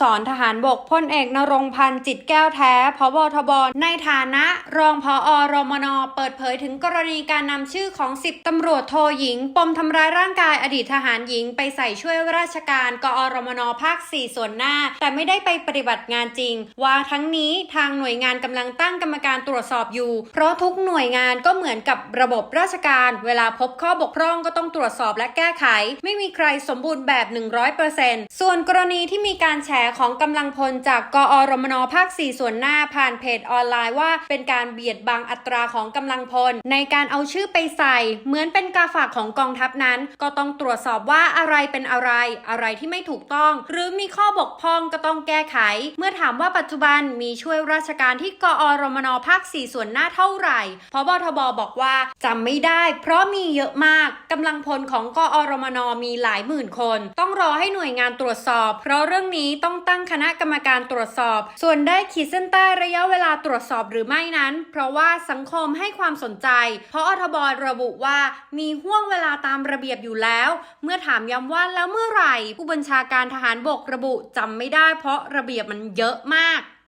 สรทหารบกพลเอกนรงพันธ์จิตแก้วแท้พบทบในฐานะรองพออรมน เปิดเผยถึงกรณีการนำชื่อของ10ตำรวจโทหญิง ปมทำร้ายร่างกายอดีตทหารหญิง ไปใส่ช่วยราชการ กอรมนภาค 4 ส่วนหน้า แต่ไม่ได้ไปปฏิบัติงานจริง ว่าทั้งนี้ทางหน่วยงานกำลังตั้งกรรมการตรวจสอบอยู่ เพราะทุกหน่วยงานก็เหมือนกับระบบราชการ เวลาพบข้อบกพร่องก็ต้องตรวจสอบและแก้ไข ไม่มีใครสมบูรณ์แบบ 100%ส่วนกรณีที่มีการแฉของกำลังพลจากกอรมนภาค 4 ส่วนหน้าผ่านเพจออนไลน์ว่า เป็นการเบียดบังอัตราของกำลังพล ในการเอาชื่อไปใส่ เหมือนเป็นกาฝากของกองทัพนั้น ก็ต้องตรวจสอบว่าอะไรเป็นอะไร อะไรที่ไม่ถูกต้อง หรือมีข้อบกพร่องก็ต้องแก้ไข เมื่อถามว่าปัจจุบันมีช่วยราชการที่กอรมนภาค 4 ส่วนหน้าเท่าไหร่พบทบบอกว่าจำไม่ได้ เพราะมีเยอะมากกำลังพลของกอรมนมีหลายหมื่นคน ต้องรอให้หน่วยงานตรวจสอบ เพราะเรื่องนี้นี้ต้องตั้งคณะกรรมการตรวจสอบ ส่วนได้ขีดเส้นใต้ระยะเวลาตรวจสอบหรือไม่นั้น เพราะว่าสังคมให้ความสนใจ เพราะอทบระบุว่ามีห่วงเวลาตามระเบียบอยู่แล้ว เมื่อถามย้ำว่าแล้วเมื่อไหร่ ผู้บัญชาการทหารบกระบุจำไม่ได้เพราะระเบียบมันเยอะมาก